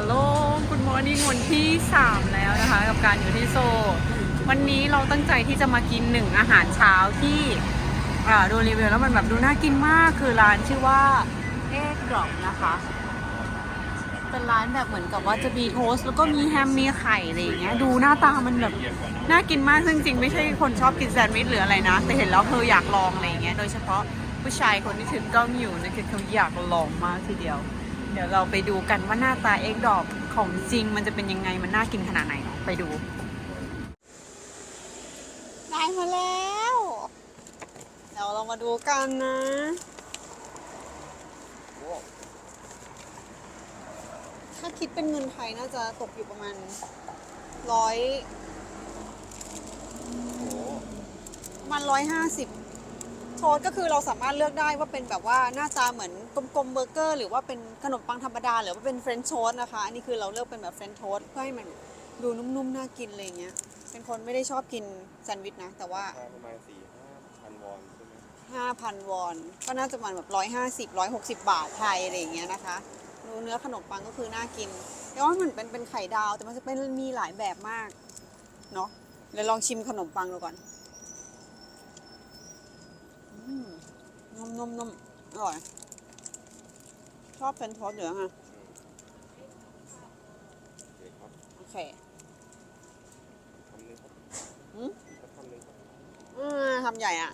ฮัลโหลคุณมอร์นิ่งวันที่ 3 แล้วนะคะ กับการอยู่ที่โซ วันนี้เราตั้งใจที่จะมากินหนึ่งอาหารเช้าที่อ่าดูรีวิวแล้วมันแบบดูน่ากินมากคือร้านชื่อว่าเอ็กดรอปนะคะ เป็นร้านแบบเหมือนกับว่าจะมีโทสแล้วก็มีแฮมมีไข่อะไรอย่างเงี้ยดูหน้าตามันแบบน่ากินมากซึ่งจริงๆไม่ใช่คนชอบกินแซนด์วิชหรืออะไรนะ แต่เห็นแล้วเธออยากลองอะไรอย่างเงี้ยโดยเฉพาะผู้ชายคนที่ถือกล้องอยู่นะคือเขาอยากลองมากทีเดียว ดี๋ยวเราไปดูกันว่าหน้าตาเอ็กดอกของจริงมันจะเป็นยังไงมันน่ากินขนาดไหนไปดู ได้มาแล้ว เดี๋ยวเรามาดูกันนะถ้าคิดเป็นเงินไทยน่าจะตกอยู่ประมาณร้อยประมันร้อยห้าสิบ โทสต์ก็คือเราสามารถเลือกได้ว่าเป็นแบบว่าหน้าตาเหมือนกลมๆเบอร์เกอร์ หรือว่าเป็นขนมปังธรรมดาหรือว่าเป็นเฟรนช์โทสต์นะคะ อันนี้คือเราเลือกเป็นแบบเฟรนช์โทสต์เพื่อให้มันดูนุ่มๆน่ากินอะไรอย่างเงี้ย เป็นคนไม่ได้ชอบกินแซนด์วิชนะ แต่ว่าค่าประมาณสี่ห้าพันวอนใช่ไหม5,000วอน ก็น่าจะประมาณแบบ150 160บาทไทยอะไรอย่างเงี้ยนะคะดูเนื้อขนมปังก็คือน่ากินแต่ว่ามันเป็นเป็นไข่ดาวแต่มันจะเป็นมีหลายแบบมากเนาะเดี๋ยวลองชิมขนมปังดูก่อนอืม นมนมนมอร่อย ชอบเป็นทอสเหลืองอะเดี๋ยวครับโอเคทำหนึ่งครับหืมทำหนึ่งครับอืมทำใหญ่อะ